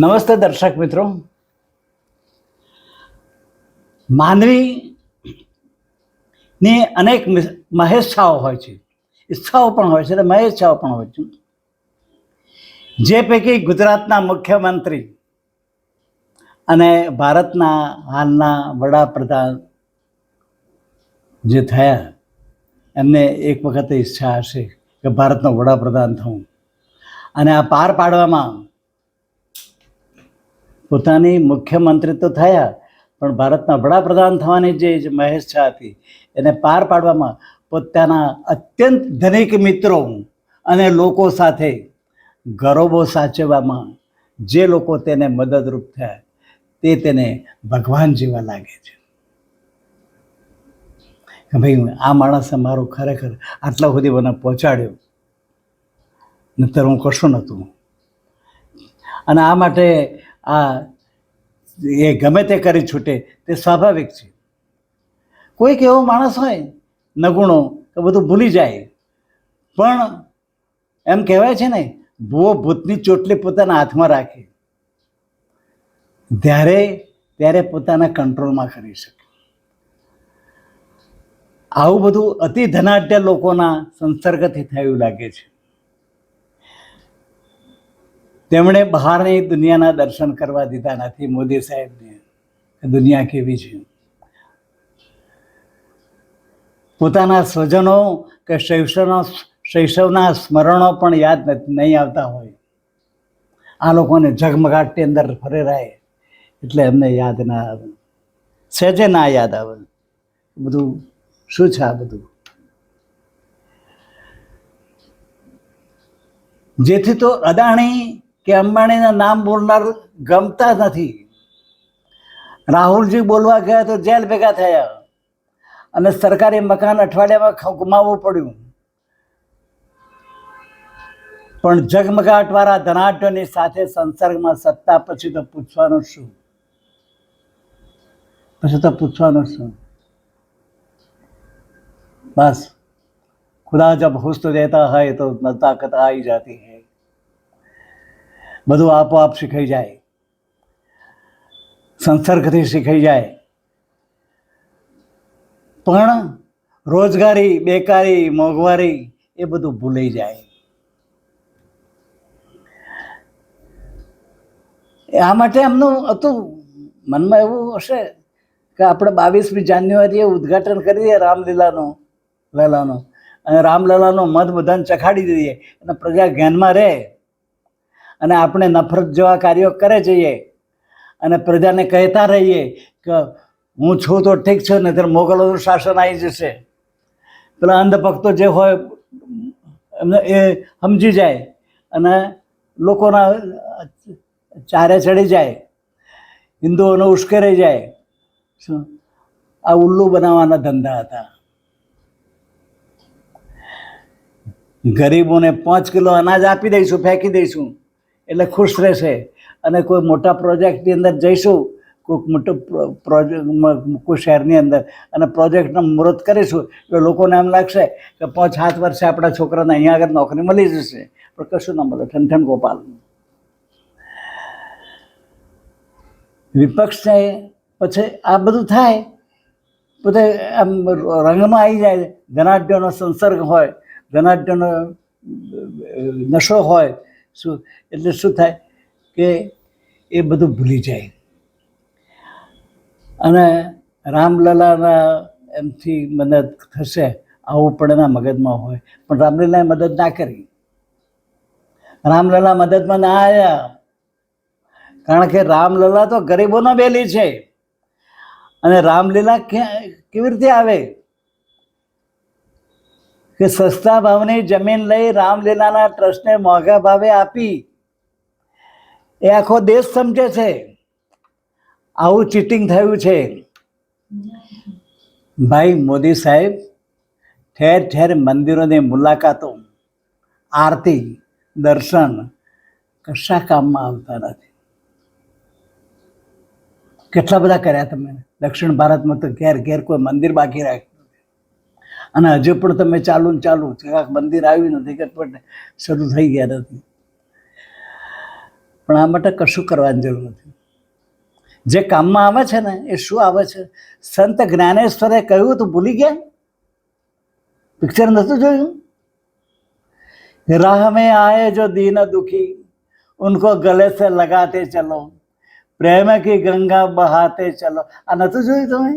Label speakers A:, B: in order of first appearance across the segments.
A: નમસ્તે દર્શક મિત્રો. માનવીની અનેક મહેચ્છાઓ હોય છે. ઈચ્છાઓ પણ હોય છે અને મહેચ્છાઓ પણ હોય છે. જે પૈકી ગુજરાતના મુખ્યમંત્રી અને ભારતના હાલના વડાપ્રધાન જે થયા, એમને એક વખત ઈચ્છા હશે કે ભારતનો વડાપ્રધાન થવું. અને આ પાર પાડવામાં પોતાની મુખ્યમંત્રી તો થયા, પણ ભારતના વડાપ્રધાન થવાની જે મહેચ્છા હતી, એને પાર પાડવામાં પોતાના અત્યંત ધનિક મિત્રો અને લોકો સાથે ગૌરવો સાચવવામાં જે લોકો તેને મદદરૂપ થયા, તે તેને ભગવાન જેવા લાગે છે. ભાઈ, આ માણસે મારું ખરેખર આટલા સુધી મને પહોંચાડ્યો નતર હું કશું નહોતું. અને આ માટે આ એ ગમે તે કરી છૂટે, તે સ્વાભાવિક છે. કોઈક એવો માણસ હોય, નગુણો, તો બધું ભૂલી જાય. પણ એમ કહેવાય છે ને, ભૂવો ભૂતની ચોટલી પોતાના હાથમાં રાખે. ત્યારે ત્યારે પોતાના કંટ્રોલમાં કરી શકે. આવું બધું અતિ ધનાઢ્ય લોકોના સંસર્ગથી થયું લાગે છે. તેમણે બહારની દુનિયાના દર્શન કરવા દીધા નથી, મોદી સાહેબને દુનિયા કેવી છે? પોતાના સ્વજનો કે શૈશવના શૈશવના સ્મરણો પણ યાદ નહીં આવતા હોય. આ લોકોને ઝગમગાટની અંદર ફરેરાય એટલે એમને યાદ ના આવે. સહેજે ના યાદ આવે. બધું શું છે આ બધું? જેથી તો અદાણી કે અંબાણીના નામ બોલનાર ગમતા નથી. રાહુલજી બોલવા ગયા તો જેલ ભેગા થયા અને સરકારી મકાન અઠવાડિયામાં ગુમાવવું પડ્યું. પણ ઝગમગાટવાળા ધનાઢ્યોની સાથે સંસર્ગમાં સત્તા પછી તો પૂછવાનું શું? પછી તો પૂછવાનું શું? બસ. ખુદા જબ હુસ્ત દેતા હોય તો તાકત આવી જતી હૈ. બધું આપોઆપ શીખાઈ જાય. સંસર્ગથી શીખાઈ જાય. પણ રોજગારી, બેકારી, મોંઘવારી એ બધું ભૂલાઈ જાય. આ માટે એમનું હતું, મનમાં એવું હશે કે આપણે બાવીસમી જાન્યુઆરીએ ઉદ્ઘાટન કરીએ રામલીલાનું, લલાનું. અને રામલલાનો મધ બધાને ચખાડી દઈએ અને પ્રજા જ્ઞાનમાં રહે. અને આપણે નફરત જેવા કાર્યો કરે જઈએ અને પ્રજાને કહેતા રહીએ કે હું છું તો ઠીક છે નહીં મોગલોનું શાસન આવી જશે. પેલા અંધભક્તો જે હોય, એમને એ સમજી જાય અને લોકોના ચારે ચડી જાય, હિન્દુઓને ઉશ્કેરાઈ જાય. આ ઉલ્લુ બનાવવાના ધંધા હતા. ગરીબોને પાંચ કિલો અનાજ આપી દઈશું, ફેંકી દઈશું. એટલે ખુશ રહેશે. અને કોઈ મોટા પ્રોજેક્ટની અંદર જઈશું, કોઈક મોટો પ્રોજેક્ટ કોઈ શહેરની અંદર, અને પ્રોજેક્ટનું મુહૂર્ત કરીશું એટલે લોકોને એમ લાગશે કે પાંચ, સાત વર્ષે આપણા છોકરાને અહીંયા આગળ નોકરી મળી જશે. પણ કશું ના મળે. ઠનઠન ગોપાલ. વિપક્ષને પછી આ બધું થાય, બધે આમ રંગમાં આવી જાય. ધનાઢ્યનો સંસર્ગ હોય ધનાઢ્યનો નશો હોય શું? એટલે શું થાય કે એ બધું ભૂલી જાય. અને રામલલાના એમથી મદદ થશે, આવું પણ એના મગજમાં હોય. પણ રામલીલાએ મદદ ના કરી. રામલલા મદદમાં ના આવ્યા કારણ કે રામલલા તો ગરીબોના બેલી છે. અને રામલીલા ક્યાં કેવી રીતે આવે? કે સસ્તા ભાવની જમીન લઈ રામલીલાના ટ્રસ્ટને મોંઘા ભાવે આપી. એ આખો દેશ સમજે છે. આવું ચીટિંગ થયું છે. ભાઈ મોદી સાહેબ, ઠેર ઠેર મંદિરોની મુલાકાતો, આરતી, દર્શન કશા કામમાં આવતા નથી. કેટલા બધા કર્યા તમે દક્ષિણ ભારતમાં તો ઘેર ઘેર કોઈ મંદિર બાકી નથી અને હજુ પણ તમે ચાલુ ને ચાલુ મંદિર આવ્યું નથી ગટપટ શરૂ થઈ ગયા નથી. પણ આ માટે કશું કરવાની જરૂર નથી. જે કામમાં આવે છે ને, એ શું આવે છે? સંત જ્ઞાનેશ્વરે કહ્યું તો, ભૂલી ગયા? પિક્ચર નથી જોયું? રાહ મેં આયે જો દીન દુખી, ઉનકો ગલે સે લગાતે ચલો, પ્રેમ કી ગંગા બહાતે ચલો. આ નહોતું જોયું તમે?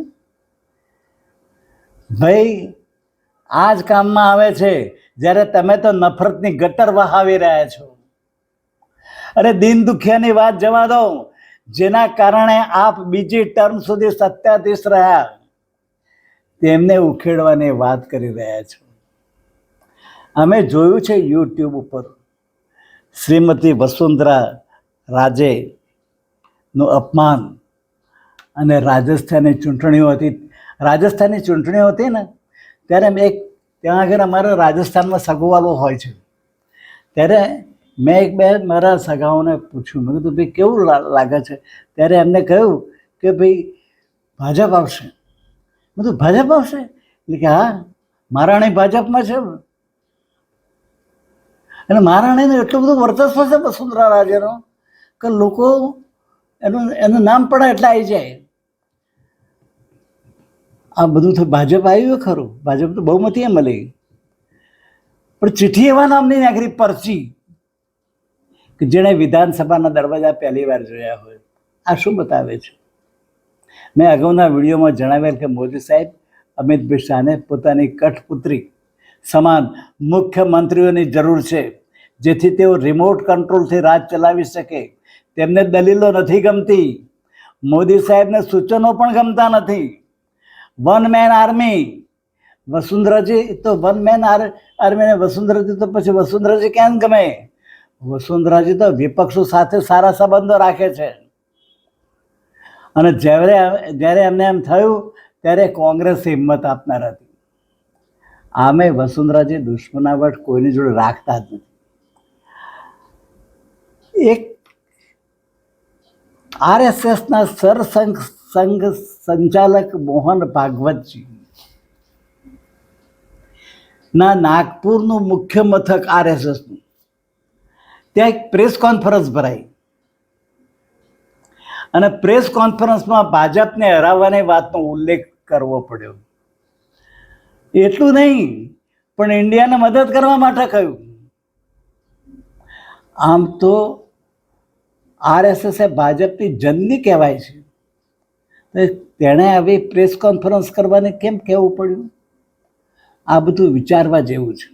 A: ભાઈ આ જ કામમાં આવે છે, જ્યારે તમે તો નફરતની ગટર વહાવી રહ્યા છો. અરે દિન દુખિયાની વાત જવા દો, જેના કારણે આપ બીજી ટર્મ સુધી સત્યાધીશ રહ્યા. તેમને ઉખેડવાની વાત કરી રહ્યા છો. અમે જોયું છે યુટ્યુબ ઉપર, શ્રીમતી વસુંધરા રાજે નું અપમાન અને રાજસ્થાનની ચૂંટણીઓ હતી. રાજસ્થાનની ચૂંટણીઓ હતી ને ત્યારે મેં એક ત્યાં આગળ અમારે રાજસ્થાનમાં સગવાલો હોય છે. ત્યારે મેં એક બે મારા સગાઓને પૂછ્યું. મેં કીધું, ભાઈ, કેવું લાગે છે? ત્યારે એમને કહ્યું કે, ભાઈ, ભાજપ આવશે. મેં કીધું, ભાજપ આવશે? એટલે કે, હા, મહારાણી ભાજપમાં છે. અને મહારાણીનું એટલું બધું વર્ચસ્વ છે વસુંધરા રાજેનો, કે લોકો એનું એનું નામ પણ એટલે આવી જાય. આ બધું તો ભાજપ આવ્યું ખરું. ભાજપ તો બહુમતીએ મળી. પણ ચિઠ્ઠી એવા નામની નાખરી પરચી કે જેણે વિધાનસભાના દરવાજા પહેલી વાર જોયા હોય. આ શું બતાવે છે? મેં અગાઉના વિડીયોમાં જણાવેલ કે મોદી સાહેબ અમિતભાઈ શાહને પોતાની કઠપુત્રી સમાન મુખ્યમંત્રીઓની જરૂર છે, જેથી તેઓ રિમોટ કંટ્રોલથી રાજ ચલાવી શકે. તેમને દલીલો નથી ગમતી. મોદી સાહેબને સૂચનો પણ ગમતા નથી. વન મેન આર્મી વસુંધરાજી તો વન મેન આર્મી ને વસુંધરાજી તો પછી વસુંધરાજી કેમ ગમે? વસુંધરાજી તો વિપક્ષો સાથે સારા સંબંધો રાખે છે. અને જ્યારે જ્યારે એમને એમ થયું, ત્યારે કોંગ્રેસ હિંમત આપનાર હતી. આમે વસુંધરાજી દુશ્મનાવટ કોઈની જોડે રાખતા જ નથી. એક આરએસએસના સરસંઘ સંઘ સંચાલક મોહન ભાગવતજી. ના, નાગપુરનું મુખ્ય મથક આરએસએસનું. ત્યાં એક પ્રેસ કોન્ફરન્સ ભરાઈ. અને પ્રેસ કોન્ફરન્સમાં ભાજપને હરાવવાની વાતનો ઉલ્લેખ કરવો પડ્યો. એટલું નહીં, પણ ઇન્ડિયાને મદદ કરવા માટે કહ્યું. આમ તો આરએસએસ એ ભાજપની જનની કહેવાય છે. તેણે આવી પ્રેસ કોન્ફરન્સ કરવાને કેમ કહેવું પડ્યું? આ બધું વિચારવા જેવું છે.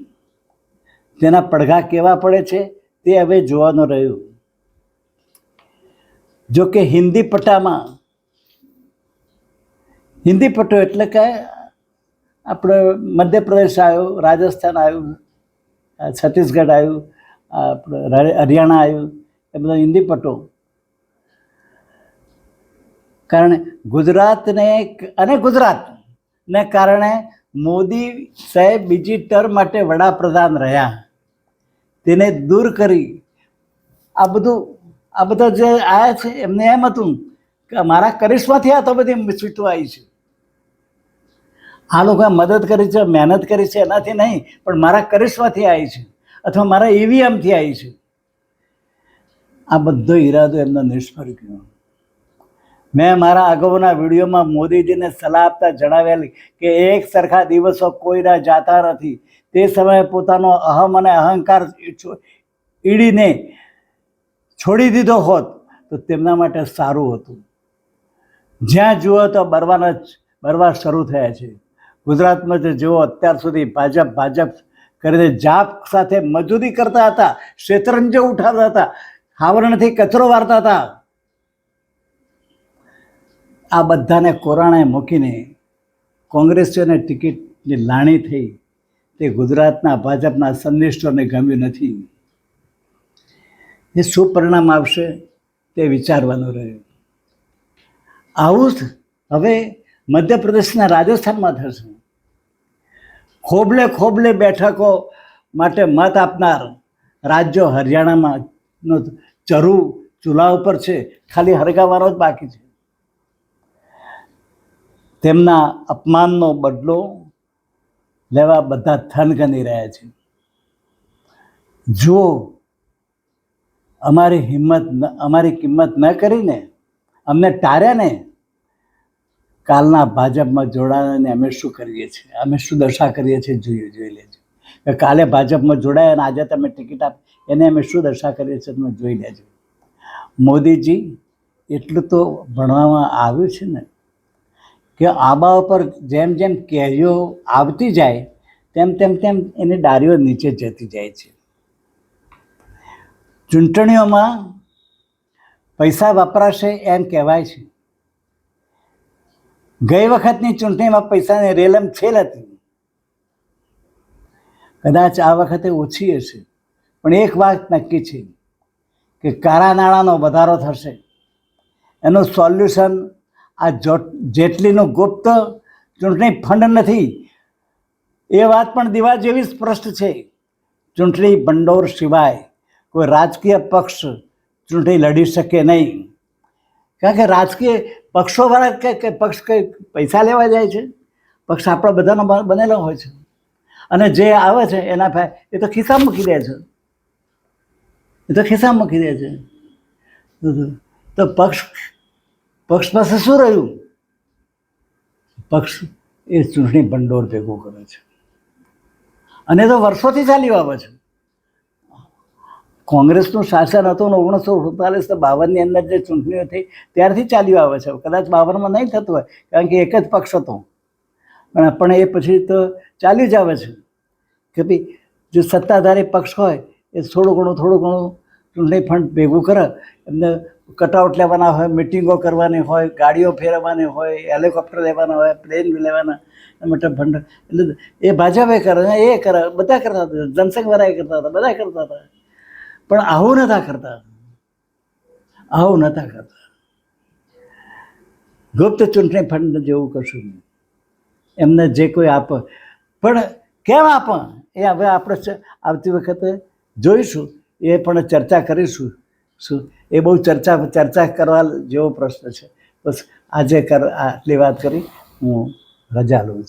A: તેના પડઘા કેવા પડે છે તે હવે જોવાનું રહ્યું. જો કે હિન્દી પટ્ટામાં હિન્દી પટ્ટો એટલે કે આપણે મધ્યપ્રદેશ આવ્યું, રાજસ્થાન આવ્યું, છત્તીસગઢ આવ્યું, આપણે હરિયાણા આવ્યું એ બધા હિન્દી પટ્ટો કારણ ગુજરાતને અને ગુજરાતને કારણે મોદી સાહેબ બીજી ટર્મ માટે વડાપ્રધાન રહ્યા. તેને દૂર કરી. આ બધું, આ બધા જે આવ્યા છે, એમને એમ હતું કે મારા કરિશ્માથી આ તો બધી સીટો આવી છે. આ લોકોએ મદદ કરી છે, મહેનત કરી છે, એનાથી નહીં, પણ મારા કરિશ્માથી આવી છે. અથવા મારા ઈવીએમથી આવી છે. આ બધો ઈરાદો એમનો નિષ્ફળ ગયો. મેં મારા અગાઉના વિડીયોમાં મોદીજીને સલાહ આપતા જણાવેલી કે એક સરખા દિવસો કોઈના જાતા નથી. તે સમયે પોતાનો અહમ અને અહંકાર ઈડીને છોડી દીધો હોત તો તેમના માટે સારું હતું. જ્યાં જુઓ તો બરવાના બરવા શરૂ થયા છે. ગુજરાતમાં જે જેઓ અત્યાર સુધી ભાજપ ભાજપ કરીને જાપ સાથે મજૂરી કરતા હતા, શેતરંજો ઉઠાવતા હતા. હાવરણથી કચરો વારતા હતા. આ બધાને કોરાણે મૂકીને કોંગ્રેસીઓને ટિકિટની લાણી થઈ. તે ગુજરાતના ભાજપના સંનિષ્ઠોને ગમ્યું નથી. એ શું પરિણામ આવશે તે વિચારવાનું રહ્યું આવું જ હવે મધ્યપ્રદેશના રાજસ્થાનમાં થશે. ખોબલે ખોબલે બેઠકો માટે મત આપનાર રાજ્યો હરિયાણામાં ચરુ ચૂલા ઉપર છે, ખાલી હરગાવાનો જ બાકી છે. તેમના અપમાનનો બદલો લેવા બધા થનગની રહ્યા છે. જો અમારી હિંમત અમારી કિંમત ન કરીને અમને ટાર્યા ને, કાલના ભાજપમાં જોડાયાને અમે શું કરીએ છીએ? અમે શું દશા કરીએ છીએ? જોઈએ જોઈ લેજો. કાલે ભાજપમાં જોડાયા અને આજે તમે ટિકિટ આપ એને અમે શું દશા કરીએ છીએ તમે જોઈ લેજો. મોદીજી, એટલું તો ભણવામાં આવ્યું છે ને, કે આંબા ઉપર જેમ જેમ કેરીઓ આવતી જાય, તેમ તેમ તેમ એની ડાળીઓ નીચે જતી જાય છે. ચૂંટણીઓમાં પૈસા વપરાશે એમ કહેવાય છે. ગઈ વખતની ચૂંટણીમાં પૈસાની રેલમ છેલ હતી. કદાચ આ વખતે ઓછી હશે. પણ એક વાત નક્કી છે કે કાળા નાણાંનો વધારો થશે. એનું સોલ્યુશન આ જેટલીનું ગુપ્ત ચૂંટણી ફંડ નથી, એ વાત પણ દીવા જેવી સ્પષ્ટ છે. ચૂંટણી ભંડોળ સિવાય કોઈ રાજકીય પક્ષ ચૂંટણી લડી શકે નહીં. કારણ કે રાજકીય પક્ષોવાળા કે પક્ષ કંઈ પૈસા લેવા જાય છે? પક્ષ આપણા બધાનો બનેલો હોય છે. અને જે આવે છે એના ફાય, એ તો ખિસ્સા મૂકી દે છે. એ તો ખિસ્સામાં મૂકી દે છે. તો- પક્ષ પક્ષ પાસે શું રહ્યું? પક્ષ એ ચૂંટણી ભંડોળ ભેગું કરે છે. અને તો વર્ષોથી ચાલી આવે છે. કોંગ્રેસનું શાસન હતું ઓગણીસો સુડતાલીસ તો બાવનની અંદર જે ચૂંટણીઓ થઈ ત્યારથી ચાલી આવે છે. કદાચ બાવનમાં નહીં થતું હોય, કારણ કે એક જ પક્ષ હતો. પણ પણ એ પછી તો ચાલ્યું જ આવે છે. કે ભાઈ, જો સત્તાધારી પક્ષ હોય, એ થોડું ઘણું થોડું ઘણું ચૂંટણી ફંડ ભેગું કરે, એમને કટઆઉટ લેવાના હોય મિટિંગો કરવાની હોય, ગાડીઓ ફેરવવાની હોય હેલિકોપ્ટર લેવાના હોય પ્લેન લેવાના માટે ફંડ એટલે એ ભાજપે કરે, એ કરે, બધા કરતા હતા જનસંઘવાળા એ કરતા હતા બધા કરતા હતા. પણ આવું નતા કરતા. આવું નતા કરતા. ગુપ્ત ચૂંટણી ફંડ જેવું કશું નહીં. એમને જે કોઈ આપે. પણ કેમ આપે? એ હવે આપણે આવતી વખતે જોઈશું. એ પણ ચર્ચા કરીશું. શું? એ બહુ ચર્ચા ચર્ચા કરવા જેવો પ્રશ્ન છે. બસ આજે કર, આટલી વાત કરી. હું રજા લઉં છું.